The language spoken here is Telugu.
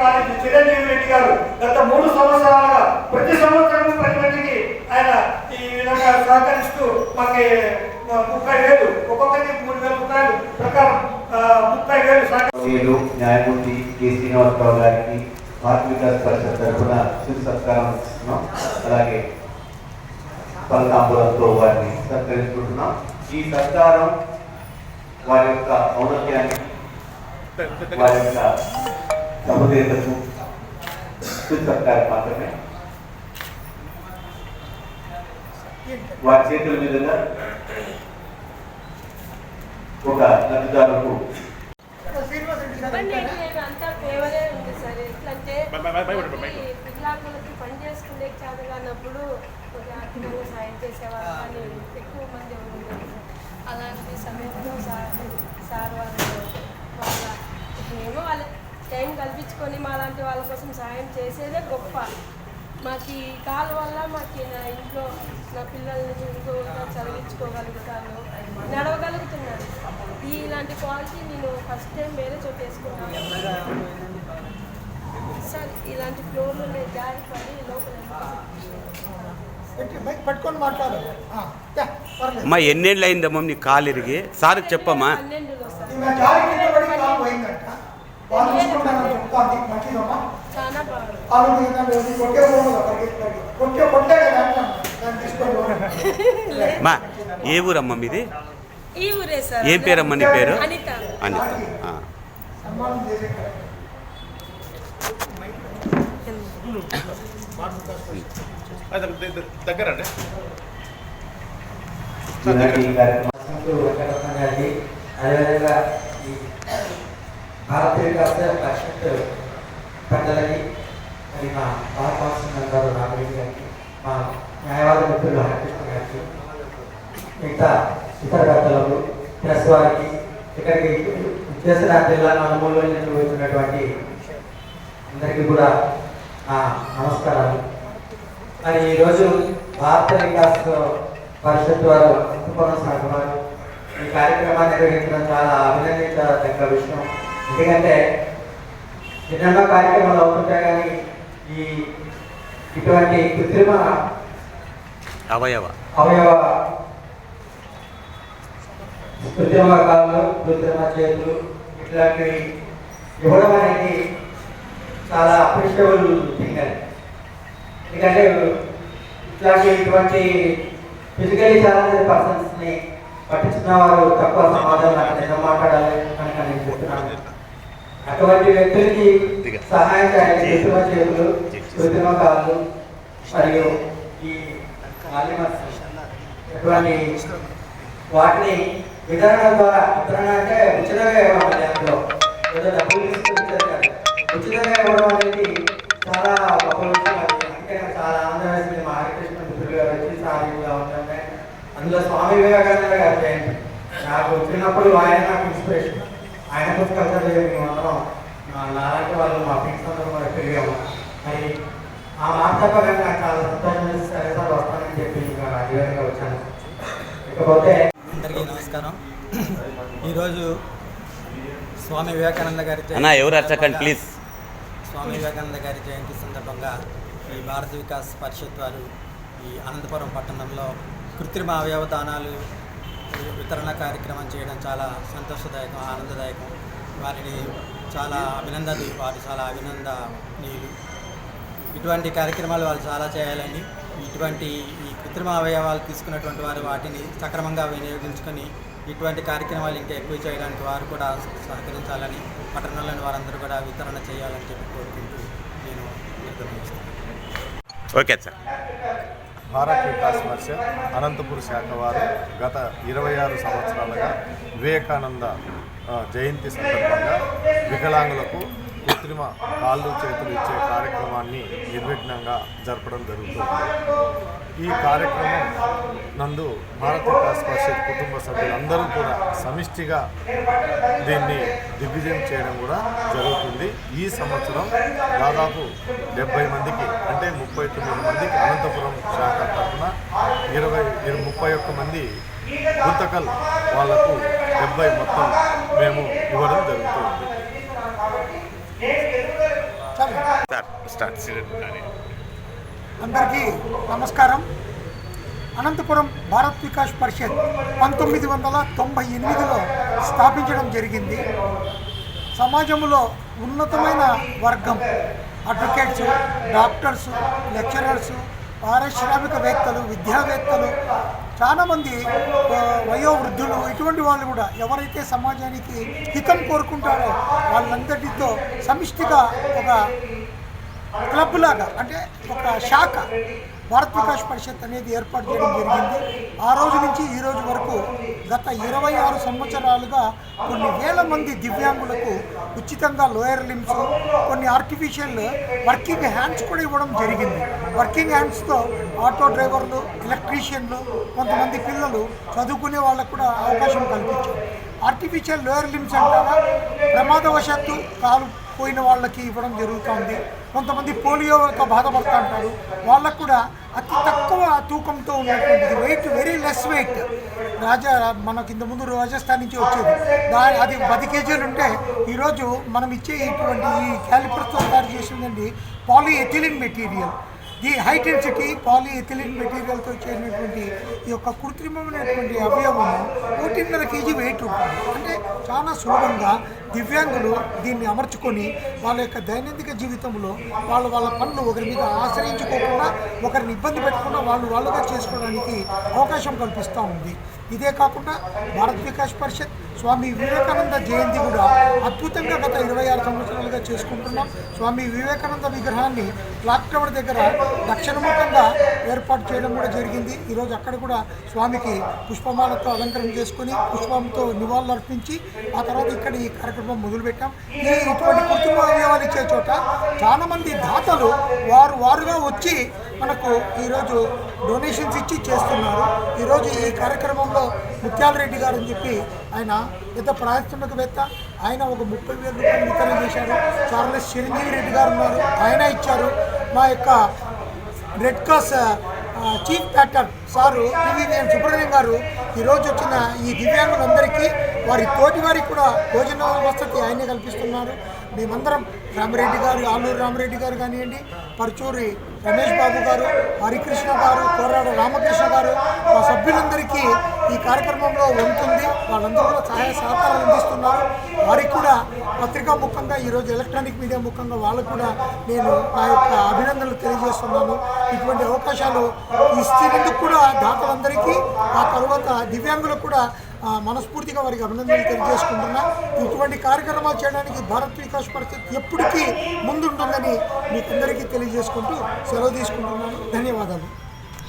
కాలేజీ చిరంజీవి రెడ్డి గారు గత మూడు సంవత్సరాలుగా ప్రతి సంవత్సరం ప్రతి మందికి ఆయన ఈ విధంగా సహకరిస్తూ మాకు ముప్పై వేలు ఒక్కొక్కరికి మూడు వేల రూపాయలు ప్రకారం ముప్పై వేలు సహకరి నేను న్యాయమూర్తి కె శ్రీనివాసరావు గారికి భారత వికాస్ పరిషత్ తరఫున శిశు సత్కారం ఇస్తున్నాం అలాగే పలకాంబులతో వారిని సత్కరించుకుంటున్నాం. ఈ సత్కారం వారి యొక్క ఔన్నత్యాన్ని వారి యొక్క సమదేతకు శుభ సత్కారం మాత్రమే వారి చేతుల మీదుగా ఒక లబ్ధిదారులకు వికలాంగులకి పని చేసుకునే చదవనప్పుడు ఒక ఆర్థికంగా సాయం చేసేవారు కానీ ఎక్కువ మంది ఉండేది అలాంటి సమయంలో సార్ సార్ వాళ్ళు వాళ్ళ ఏమో వాళ్ళ టైం కల్పించుకొని మా లాంటి వాళ్ళ కోసం సాయం చేసేదే గొప్ప. మాకు ఈ కాల్ వల్ల మాకు నా ఇంట్లో నా పిల్లల్ని చదువుకోగా చదివించుకోగలుగుతాను. నడవగలుగుతున్నాను. ఇలాంటి క్వాలిటీ నేను ఫస్ట్ టైం వేరే చోట వేసుకున్నాను. సార్ ఇలాంటి ఫ్లోర్లు నేను జారి పడి లోపల పట్టుకొని అమ్మా ఎన్నేళ్ళు అయిందమ్మా నీ కాలు ఇరిగి? సార్కి చెప్పమ్మా. వాళ్ళు మంచిదమ్మా వెళ్ళి కొట్టే కొట్టే కొట్టే కదా. మా ఏ ఊరమ్మా మీది? ఈ ఊరే సార్ ఏం పేరమ్మా నీ పేరు? అనిత. దగ్గరండి. గారికి అదేవిధంగా భారతీయ వికాస పరిషత్ పెద్దలకి మరి మా బాలపాల్సిన గారు రామరెడ్డి గారికి మా న్యాయవాద మిత్రులు హరికృష్ణ గారికి మిగతా ఇతర పెద్దలకు ప్రెస్ వారికి ఇక్కడికి చేసిన జిల్లా నలుమూలలో నిర్వహించినటువంటి అందరికీ కూడా నా నమస్కారాలు. మరి ఈరోజు భారత వికాస్ పరిషత్ వారు అంతపురం శాఖ వారు ఈ కార్యక్రమాన్ని నిర్వహించడం చాలా అభినందించదగ్గ విషయం. ఎందుకంటే ఎన్నెన్నో కార్యక్రమాలు అవుతుంటాయి కానీ ఈ ఇటువంటి కృత్రిమ అవయవ. అవయవ కృత్రిమ కాళ్ళు కృత్రిమ చేతులు ఇట్లాంటివి ఇవ్వడం అనేది చాలా అప్రిషియబుల్ థింగ్ అది. ఎందుకంటే ఇట్లాంటి ఇటువంటి ఫిజికలీ ఛాలెంజ్ పర్సన్స్ని పట్టించుకున్న వారు తక్కువ సమాజంలో అక్కడ నిజం మాట్లాడాలి కనుక నేను చెప్తున్నాను. అటువంటి వ్యక్తులకి సహాయం చేయాలి. కృత్రిమ చేతులు కృత్రిమ కాళ్ళు మరియు ఈ అటువంటి వాటిని వితరణ ద్వారా వితరణ అంటే ఉచితంగా ఇవ్వడం అందులో. ఏదో డబ్బులు. ఉచితంగా ఇవ్వడం అనేది చాలా గొప్ప విషయం అంటే చాలా ఆనందం వేసింది మా హరికృష్ణ మిత్రులు గారు వచ్చి సారీగా ఉంటుంటే అందులో స్వామి వివేకానంద గారు నాకు వచ్చినప్పుడు ఆయన నాకు ఇన్స్పిరేషన్ ఆయన పుస్తకాలు చదివి మేము అందరం మా- నాలాంటి వాళ్ళు మా ఫ్రెండ్స్ అందరం కూడా పెరిగాము. మరి ఆ మాట చెప్పగానే నాకు చాలా సంతోషం సరే సార్ వస్తానని చెప్పి ఇంకా అడిగారుగా వచ్చాను. ఇకపోతే అందరికీ నమస్కారం. ఈరోజు స్వామి వివేకానంద గారి అన్నా ఎవరు అర్చకండి ప్లీజ్. స్వామి వివేకానంద గారి జయంతి సందర్భంగా ఈ భారత వికాస్ పరిషత్ వారు ఈ అనంతపురం పట్టణంలో కృత్రిమ అవయవ దానాలు వితరణ కార్యక్రమం చేయడం చాలా సంతోషదాయకం ఆనందదాయకం. వారిని చాలా అభినందన వారు చాలా అభినందనీయులు ఇటువంటి కార్యక్రమాలు వాళ్ళు చాలా చేయాలని ఇటువంటి ఈ కృత్రిమ అవయవాలు తీసుకున్నటువంటి వారు వాటిని సక్రమంగా వినియోగించుకొని ఇటువంటి కార్యక్రమాలు ఇంకా ఎక్కువ చేయడానికి వారు కూడా సహకరించాలని పట్టణంలోని వారందరూ కూడా వితరణ చేయాలని చెప్పి కోరుకుంటూ నేను నిర్గమిస్తున్నాను ఓకే సార్. భారత్ వికాస్ పరిషత్ అనంతపుర శాఖ వారు గత ఇరవై ఆరు సంవత్సరాలుగా వివేకానంద జయంతి సందర్భంగా వికలాంగులకు కృత్రిమ కాళ్ళు చేతులు ఇచ్చే కార్యక్రమాన్ని నిర్విఘ్నంగా జరపడం జరుగుతుంది. ఈ కార్యక్రమం నందు భారత వికాస్ పరిషత్ కుటుంబ సభ్యులందరూ కూడా సమిష్టిగా దీన్ని దిగ్విజయం చేయడం కూడా జరుగుతుంది. ఈ సంవత్సరం దాదాపు డెబ్బై మందికి అంటే ముప్పై తొమ్మిది మందికి అనంతపురం శాఖ తరఫున ఇరవై ఇరవై ముప్పై ఒక్క మంది గుంతకల్ వాళ్ళకు డెబ్బై మొత్తం మేము ఇవ్వడం జరుగుతుంది. Sir start. అందరికీ నమస్కారం. అనంతపురం భారత్ వికాస్ పరిషత్ పంతొమ్మిది వందల తొంభై ఎనిమిదిలో స్థాపించడం జరిగింది. సమాజంలో ఉన్నతమైన వర్గం అడ్వకేట్స్ డాక్టర్స్ లెక్చరర్స్ పారిశ్రామికవేత్తలు విద్యావేత్తలు చాలామంది వయోవృద్ధులు ఇటువంటి వాళ్ళు కూడా ఎవరైతే సమాజానికి హితం కోరుకుంటారో వాళ్ళందరితో సమిష్టిగా ఒక క్లబ్ లాగా అంటే ఒక శాఖ భారత్ వికాస్ పరిషత్ అనేది ఏర్పాటు చేయడం జరిగింది. ఆ రోజు నుంచి ఈ రోజు వరకు గత ఇరవై ఆరు సంవత్సరాలుగా కొన్ని వేల మంది దివ్యాంగులకు ఉచితంగా లోయర్ లిమ్స్ కొన్ని ఆర్టిఫిషియల్ వర్కింగ్ హ్యాండ్స్ కూడా ఇవ్వడం జరిగింది. వర్కింగ్ హ్యాండ్స్తో ఆటో డ్రైవర్లు ఎలక్ట్రీషియన్లు కొంతమంది పిల్లలు చదువుకునే వాళ్ళకు కూడా అవకాశం కల్పించారు. ఆర్టిఫిషియల్ లోయర్ లిమ్స్ అంటారా? ప్రమాదవశాత్తు కాలు పోయిన వాళ్ళకి ఇవ్వడం జరుగుతుంది. కొంతమంది పోలియోతో బాధపడుతూ ఉంటారు వాళ్ళకు కూడా అతి తక్కువ తూకంతో ఉన్నటువంటిది weight very less weight Raja మనకి ఇంత ముందు రాజస్థాన్ నుంచి వచ్చేది. దాని అది పది కేజీలు ఉంటే ఈరోజు మనం ఇచ్చే ఇటువంటి ఈ క్యాలిపర్తో తయారు చేసిందండి polyethylene material the high density polyethylene మెటీరియల్తో చేసినటువంటి ఈ యొక్క కృత్రిమమైనటువంటి అవయవము ఒకటిన్నర కేజీ వెయిట్ ఉంటుంది. అంటే చాలా సులభంగా దివ్యాంగులు దీన్ని అమర్చుకొని వాళ్ళ యొక్క దైనందిక జీవితంలో వాళ్ళు వాళ్ళ పనులు ఒకరి మీద ఆశ్రయించుకోకుండా ఒకరిని ఇబ్బంది పెట్టకుండా వాళ్ళు వాళ్ళుగా చేసుకోవడానికి అవకాశం కల్పిస్తూ ఉంది. ఇదే కాకుండా భారత్ వికాస్ పరిషత్ స్వామి వివేకానంద జయంతి కూడా అద్భుతంగా గత ఇరవై ఆరు సంవత్సరాలుగా చేసుకుంటున్నాం. స్వామి వివేకానంద విగ్రహాన్ని క్లాక్ టవర్ దగ్గర దక్షిణముఖంగా ఏర్పాటు చేయడం కూడా జరిగింది. ఈరోజు అక్కడ కూడా స్వామికి పుష్పమాలతో అలంకరణ చేసుకుని పుష్పంతో నివాళులు అర్పించి ఆ తర్వాత ఇక్కడ ఈ కార్యక్రమం మొదలుపెట్టాం. ఈ ఇటువంటి కృత్రిమ అవయవాలు ఇచ్చే చోట చాలామంది దాతలు వారు వారుగా వచ్చి మనకు ఈరోజు డొనేషన్స్ ఇచ్చి చేస్తున్నారు. ఈరోజు ఈ కార్యక్రమంలో ముత్యాల రెడ్డి గారు అని చెప్పి ఆయన పెద్ద పారిశ్రామికవేత్త ఆయన ఒక ముప్పై వేల రూపాయలు వితరణ చేశారు. చార్లెస్ చిరంజీవి రెడ్డి గారు ఉన్నారు. ఆయన ఇచ్చారు. మా యొక్క Red Cross chief patron sir TVN Subrahmanyam garu ఈరోజు వచ్చిన ఈ దివ్యాంగులందరికీ వారి తోటి వారికి కూడా భోజన వసతి ఆయనే కల్పిస్తున్నారు. మేమందరం రామిరెడ్డి గారు ఆలూరు రామిరెడ్డి గారు కానివ్వండి పరుచూరి రమేష్ బాబు గారు హరికృష్ణ గారు కోరాడ రామకృష్ణ గారు మా సభ్యులందరికీ ఈ కార్యక్రమంలో ఉంటుంది. వాళ్ళందరూ కూడా సహాయ సహకారాలు అందిస్తున్నారు. వారికి కూడా పత్రికా ముఖంగా ఈరోజు ఎలక్ట్రానిక్ మీడియా ముఖంగా వాళ్ళకు కూడా నేను నా యొక్క అభినందనలు తెలియజేస్తున్నాను. ఇటువంటి అవకాశాలు ఇస్తున్నందుకు కూడా దాతలందరికీ ఆ తర్వాత దివ్యాంగులకు కూడా మనస్ఫూర్తిగా వారికి అభినందనలు తెలియజేసుకుంటున్నా. ఇటువంటి కార్యక్రమాలు చేయడానికి భారత్ వికాస్ పరిస్థితి ఎప్పటికీ ముందుంటుందని మీకు అందరికీ తెలియజేసుకుంటూ సెలవు తీసుకుంటున్నాను. ధన్యవాదాలు.